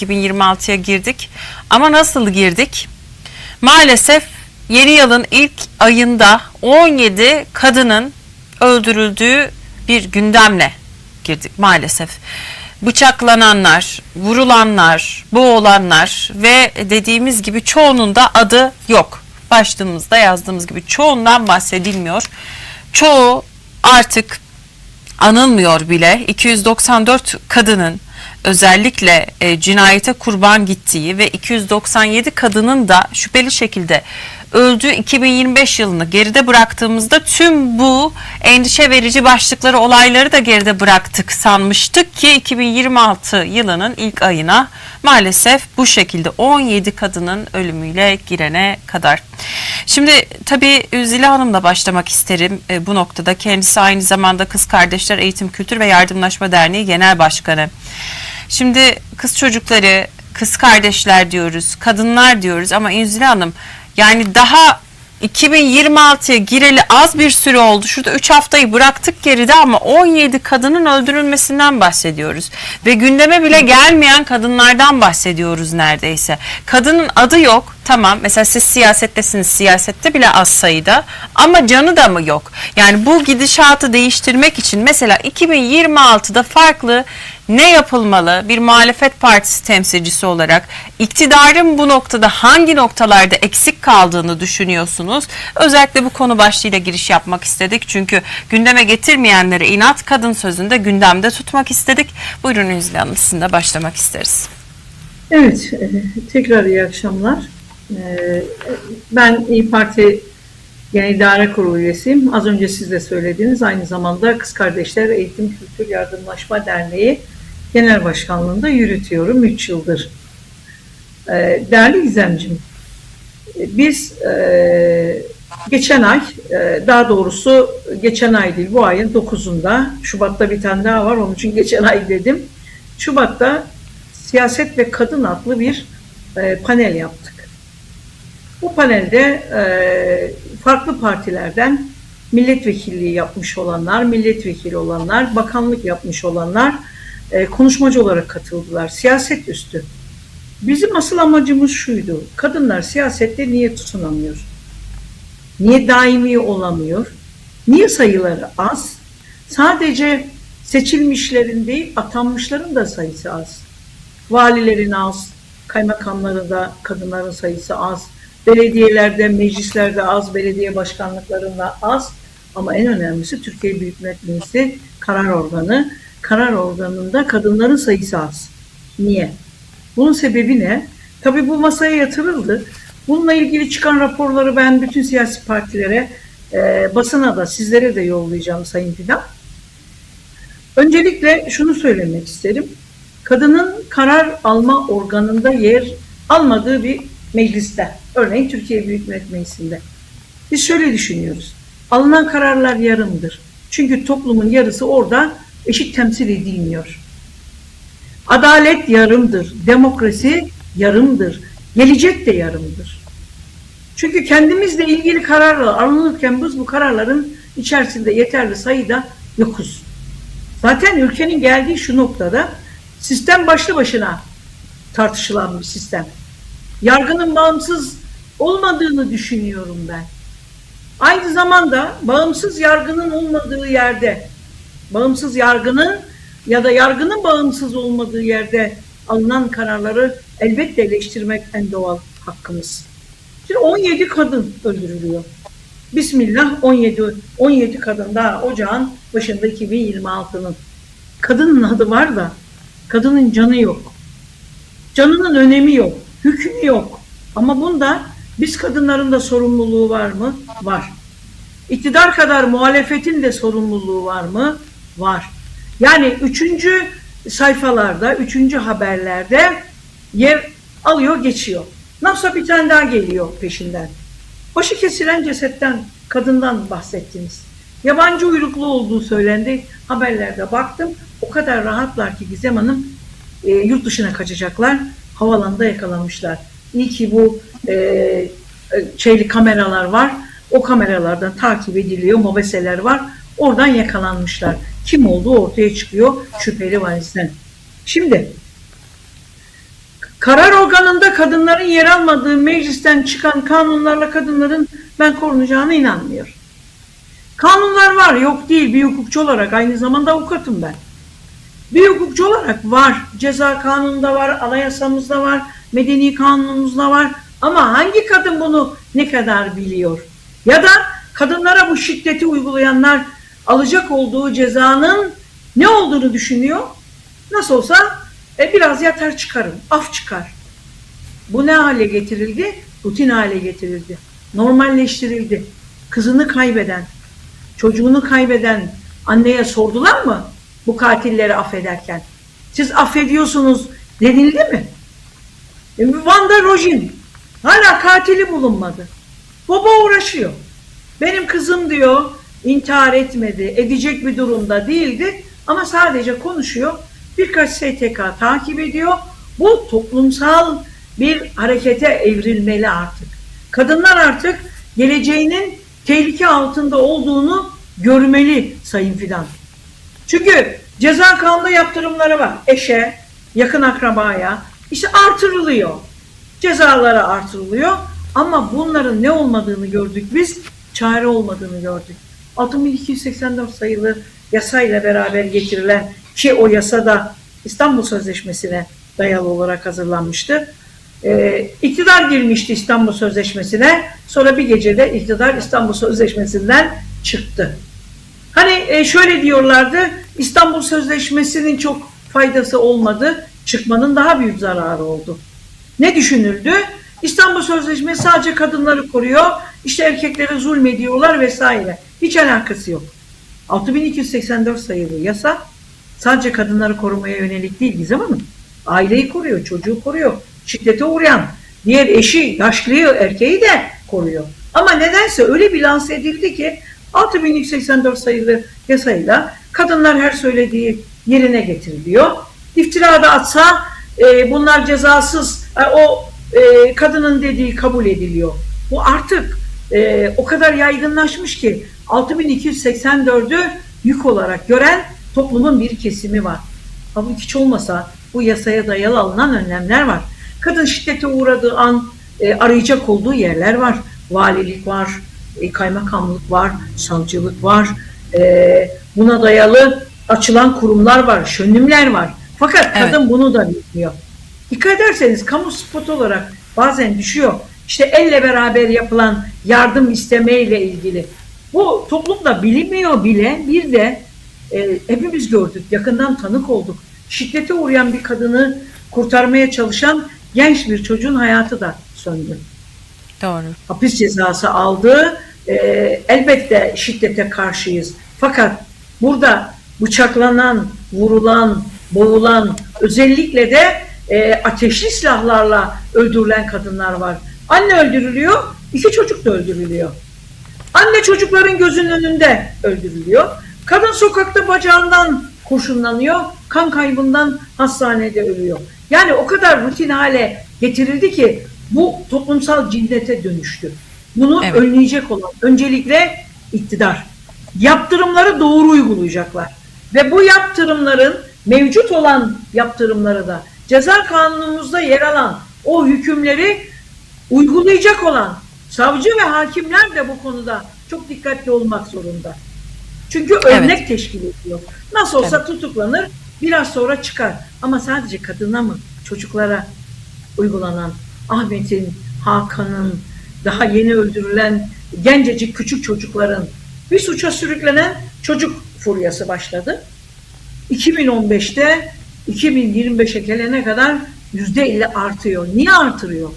2026'ya girdik. Ama nasıl girdik? Maalesef yeni yılın ilk ayında 17 kadının öldürüldüğü bir gündemle girdik maalesef. Bıçaklananlar, vurulanlar, boğulanlar ve dediğimiz gibi çoğunun da adı yok. Başlığımızda yazdığımız gibi çoğundan bahsedilmiyor. Çoğu artık anılmıyor bile 294 kadının özellikle e, cinayete kurban gittiği ve 297 kadının da şüpheli şekilde öldüğü 2025 yılını geride bıraktığımızda tüm bu endişe verici başlıkları olayları da geride bıraktık sanmıştık ki 2026 yılının ilk ayına maalesef bu şekilde 17 kadının ölümüyle girene kadar. Şimdi tabii Zila Hanım'la başlamak isterim e, bu noktada. Kendisi aynı zamanda Kız Kardeşler Eğitim Kültür ve Yardımlaşma Derneği Genel Başkanı. Şimdi kız çocukları, kız kardeşler diyoruz, kadınlar diyoruz ama Ünzile Hanım yani daha 2026'ya gireli az bir süre oldu. Şurada 3 haftayı bıraktık geride ama 17 kadının öldürülmesinden bahsediyoruz. Ve gündeme bile gelmeyen kadınlardan bahsediyoruz neredeyse. Kadının adı yok. Tamam mesela siz siyasettesiniz. Siyasette bile az sayıda. Ama canı da mı yok? Yani bu gidişatı değiştirmek için mesela 2026'da farklı ne yapılmalı bir muhalefet partisi temsilcisi olarak iktidarın bu noktada hangi noktalarda eksik kaldığını düşünüyorsunuz? Özellikle bu konu başlığıyla giriş yapmak istedik. Çünkü gündeme getirmeyenlere inat kadın sözünde gündemde tutmak istedik. Buyurun Ünzile Hanım başlamak isteriz. Evet, e, tekrar iyi akşamlar. E, Ben İyi Parti Genel İdare Kurulu üyesiyim. Az önce siz de söylediğiniz aynı zamanda Kız Kardeşler Eğitim Kültür Yardımlaşma Derneği Genel Başkanlığı'nda yürütüyorum 3 yıldır. E, Değerli Gizemciğim, biz e, geçen ay, e, daha doğrusu geçen ay değil bu ayın 9'unda, Şubat'ta bir tane daha var onun için geçen ay dedim. Şubat'ta Siyaset ve Kadın adlı bir e, panel yaptık. Bu panelde farklı partilerden milletvekilliği yapmış olanlar, milletvekili olanlar, bakanlık yapmış olanlar e, konuşmacı olarak katıldılar. Siyaset üstü. Bizim asıl amacımız şuydu. Kadınlar siyasette niye tutunamıyor? Niye daimi olamıyor? Niye sayıları az? Sadece seçilmişlerin değil, atanmışların da sayısı az. Valilerin az, kaymakamların da kadınların sayısı az. Belediyelerde, meclislerde az, belediye başkanlıklarında az. Ama en önemlisi Türkiye Büyük Millet Meclisi karar organı. Karar organında kadınların sayısı az. Niye? Bunun sebebi ne? Tabii bu masaya yatırıldı. Bununla ilgili çıkan raporları ben bütün siyasi partilere, e, basına da sizlere de yollayacağım Sayın Fidan. Öncelikle şunu söylemek isterim. Kadının karar alma organında yer almadığı bir mecliste, örneğin Türkiye Büyük Millet Meclisi'nde. Biz şöyle düşünüyoruz. Alınan kararlar yarımdır. Çünkü toplumun yarısı orada eşit temsil edilmiyor. Adalet yarımdır, demokrasi yarımdır, gelecek de yarımdır. Çünkü kendimizle ilgili kararlar alınırken biz bu kararların içerisinde yeterli sayıda yokuz. Zaten ülkenin geldiği şu noktada sistem başlı başına tartışılan bir sistem. Yargının bağımsız olmadığını düşünüyorum ben. Aynı zamanda bağımsız yargının olmadığı yerde, bağımsız yargının ya da yargının bağımsız olmadığı yerde alınan kararları elbette eleştirmek en doğal hakkımız. Şimdi 17 kadın öldürülüyor. Bismillah 17 17 kadın daha ocağın başında 2026'nın. Kadının adı var da kadının canı yok. Canının önemi yok. Hükmü yok. Ama bunda biz kadınların da sorumluluğu var mı? Var. İktidar kadar muhalefetin de sorumluluğu var mı? Var. Yani üçüncü sayfalarda, üçüncü haberlerde yer alıyor, geçiyor. Nasılsa bir tane daha geliyor peşinden. Başı kesilen cesetten, kadından bahsettiniz. Yabancı uyruklu olduğu söylendi. Haberlerde baktım. O kadar rahatlar ki Gizem Hanım e, yurt dışına kaçacaklar. Havalanda yakalanmışlar. İyi ki bu e, e, şeyli kameralar var. O kameralardan takip ediliyor. Mobeseler var. Oradan yakalanmışlar. Kim olduğu ortaya çıkıyor şüpheli valisten. Şimdi Karar organında kadınların yer almadığı meclisten çıkan kanunlarla kadınların ben korunacağına inanmıyorum. Kanunlar var, yok değil. Bir hukukçu olarak aynı zamanda avukatım ben. Bir hukukçu olarak var. Ceza kanununda var, anayasamızda var, medeni kanunumuzda var. Ama hangi kadın bunu ne kadar biliyor? Ya da kadınlara bu şiddeti uygulayanlar alacak olduğu cezanın ne olduğunu düşünüyor? Nasıl olsa e, biraz yatar çıkarım, af çıkar. Bu ne hale getirildi? Rutin hale getirildi. Normalleştirildi. Kızını kaybeden, çocuğunu kaybeden anneye sordular mı bu katilleri affederken? Siz affediyorsunuz denildi mi? E, Vanda Rojin hala katili bulunmadı. Baba uğraşıyor. Benim kızım diyor intihar etmedi, edecek bir durumda değildi ama sadece konuşuyor. Birkaç STK takip ediyor. Bu toplumsal bir harekete evrilmeli artık. Kadınlar artık geleceğinin tehlike altında olduğunu görmeli Sayın Fidan. Çünkü ceza kanunda yaptırımları var. Eşe, yakın akrabaya işte artırılıyor. Cezaları artırılıyor. Ama bunların ne olmadığını gördük biz. Çare olmadığını gördük. 6284 sayılı yasayla beraber getirilen ki o yasa da İstanbul Sözleşmesi'ne dayalı olarak hazırlanmıştı. Ee, iktidar girmişti İstanbul Sözleşmesi'ne. Sonra bir gecede iktidar İstanbul Sözleşmesi'nden çıktı. Hani e, şöyle diyorlardı, İstanbul Sözleşmesi'nin çok faydası olmadı, çıkmanın daha büyük zararı oldu. Ne düşünüldü? İstanbul Sözleşmesi sadece kadınları koruyor, işte erkeklere zulmediyorlar vesaire. Hiç alakası yok. 6284 sayılı yasa sadece kadınları korumaya yönelik değil Gizem Hanım. Aileyi koruyor, çocuğu koruyor, şiddete uğrayan, diğer eşi, yaşlıyı, erkeği de koruyor. Ama nedense öyle bir lanse edildi ki 6184 sayılı yasayla kadınlar her söylediği yerine getiriliyor. İftira da atsa e, bunlar cezasız, e, o e, kadının dediği kabul ediliyor. Bu artık e, o kadar yaygınlaşmış ki 6284'ü yük olarak gören toplumun bir kesimi var. Halbuki hiç olmasa bu yasaya dayalı alınan önlemler var. Kadın şiddete uğradığı an e, arayacak olduğu yerler var. Valilik var, e, kaymakamlık var, savcılık var. E, buna dayalı açılan kurumlar var, şönümler var. Fakat Evet. kadın bunu da bilmiyor. Dikkat ederseniz kamu spotu olarak bazen düşüyor. İşte elle beraber yapılan yardım istemeyle ilgili. Bu toplumda bilinmiyor bile bir de e, hepimiz gördük, yakından tanık olduk. Şiddete uğrayan bir kadını kurtarmaya çalışan genç bir çocuğun hayatı da söndü. Doğru. Hapis cezası aldı. E, elbette şiddete karşıyız. Fakat burada bıçaklanan, vurulan, boğulan, özellikle de e, ateşli silahlarla öldürülen kadınlar var. Anne öldürülüyor, iki çocuk da öldürülüyor. Anne çocukların gözünün önünde öldürülüyor. Kadın sokakta bacağından kurşunlanıyor. Kan kaybından hastanede ölüyor. Yani o kadar rutin hale getirildi ki bu toplumsal cinnete dönüştü. Bunu Evet. önleyecek olan öncelikle iktidar. Yaptırımları doğru uygulayacaklar. Ve bu yaptırımların mevcut olan yaptırımları da ceza kanunumuzda yer alan o hükümleri uygulayacak olan savcı ve hakimler de bu konuda çok dikkatli olmak zorunda. Çünkü örnek teşkil ediyor. Nasıl olsa tutuklanır, biraz sonra çıkar. Ama sadece kadına mı, çocuklara uygulanan Ahmet'in, Hakan'ın, daha yeni öldürülen gencecik küçük çocukların bir suça sürüklenen çocuk furyası başladı. 2015'te 2025'e gelene kadar %50 artıyor. Niye artırıyor?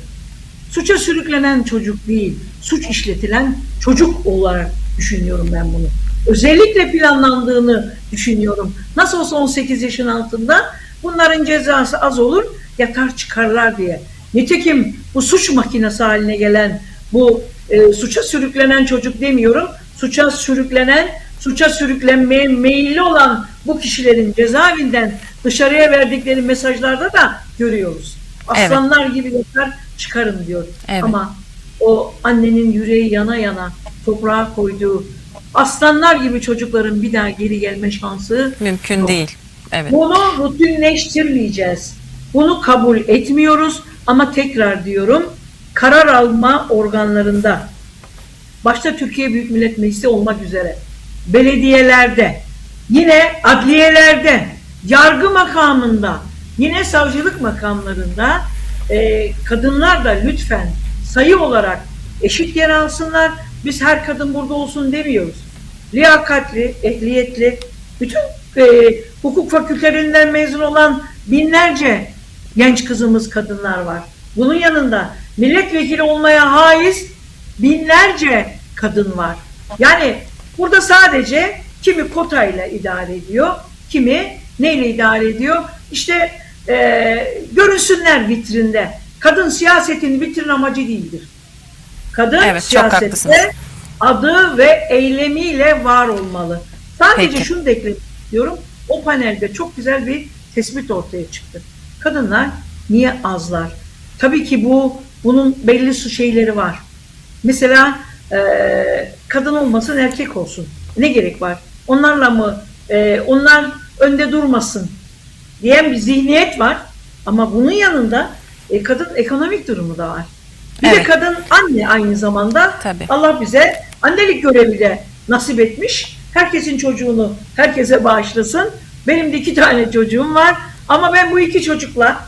Suça sürüklenen çocuk değil, suç işletilen çocuk olarak düşünüyorum ben bunu. Özellikle planlandığını düşünüyorum. Nasıl olsa 18 yaşın altında bunların cezası az olur, yatar çıkarlar diye. Nitekim bu suç makinesi haline gelen, bu e, suça sürüklenen çocuk demiyorum, suça sürüklenen, suça sürüklenmeye meyilli olan bu kişilerin cezaevinden dışarıya verdikleri mesajlarda da görüyoruz. Aslanlar gibi yatar çıkarım diyor. Evet. Ama o annenin yüreği yana yana toprağa koyduğu aslanlar gibi çocukların bir daha geri gelme şansı Mümkün Yok. değil. Evet. bunu rutinleştirmeyeceğiz. Bunu kabul etmiyoruz ama tekrar diyorum karar alma organlarında başta Türkiye Büyük Millet Meclisi olmak üzere belediyelerde yine adliyelerde yargı makamında yine savcılık makamlarında e, kadınlar da lütfen sayı olarak eşit yer alsınlar. Biz her kadın burada olsun demiyoruz. Liyakatli, ehliyetli, bütün e, hukuk fakültelerinden mezun olan binlerce genç kızımız, kadınlar var. Bunun yanında milletvekili olmaya haiz binlerce kadın var. Yani burada sadece kimi kotayla idare ediyor, kimi neyle idare ediyor? İşte e, görünsünler vitrinde. Kadın siyasetin vitrin amacı değildir. Kadın Evet, siyasette adı ve eylemiyle var olmalı. Sadece Peki. şunu da eklemek istiyorum. O panelde çok güzel bir tespit ortaya çıktı. Kadınlar niye azlar? Tabii ki bu bunun belli su şeyleri var. Mesela e, kadın olmasın erkek olsun. Ne gerek var? Onlarla mı e, onlar önde durmasın diyen bir zihniyet var. Ama bunun yanında e, kadın ekonomik durumu da var. Bir de Evet. kadın anne aynı zamanda. Tabii. Allah bize annelik görevi de nasip etmiş. Herkesin çocuğunu herkese bağışlasın. Benim de iki tane çocuğum var. Ama ben bu iki çocukla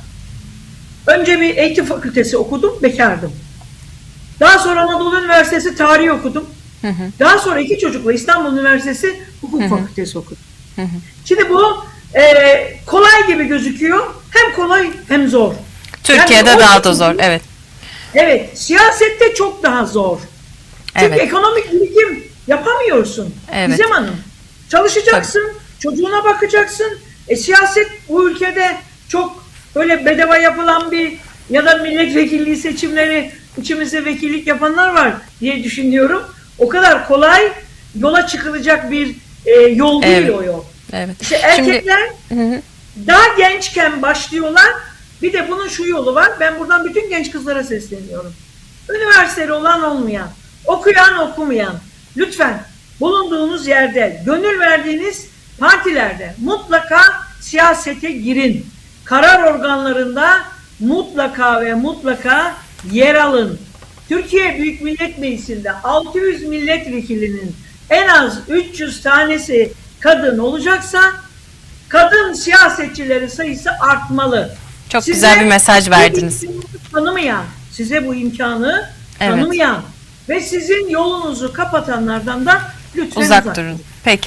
önce bir eğitim fakültesi okudum, bekardım. Daha sonra Anadolu Üniversitesi tarih okudum. Hı hı. Daha sonra iki çocukla İstanbul Üniversitesi hukuk Hı hı. fakültesi. Hı hı. Şimdi bu e, kolay gibi gözüküyor. Hem kolay hem zor. Türkiye'de Yani daha da zor. Evet. Evet, siyasette çok daha zor. Çünkü Evet. ekonomik birikim yapamıyorsun. Evet. Gizem Hanım. Çalışacaksın, çocuğuna bakacaksın. E, siyaset bu ülkede çok böyle bedava yapılan bir ya da milletvekilliği seçimleri içimizde vekillik yapanlar var diye düşünüyorum. O kadar kolay yola çıkılacak bir e, yol değil Evet. o yol. Evet. İşte Şimdi erkekler Hı hı. daha gençken başlıyorlar. Bir de bunun şu yolu var. Ben buradan bütün genç kızlara sesleniyorum. Üniversiteli olan olmayan, okuyan okumayan, lütfen bulunduğunuz yerde, gönül verdiğiniz partilerde mutlaka siyasete girin. Karar organlarında mutlaka ve mutlaka yer alın. Türkiye Büyük Millet Meclisi'nde 600 milletvekilinin en az 300 tanesi kadın olacaksa kadın siyasetçilerin sayısı artmalı. çok Size güzel bir mesaj verdiniz. Tanımayan, size bu imkanı Evet. tanımayan ve sizin yolunuzu kapatanlardan da lütfen Uzak durun. Peki.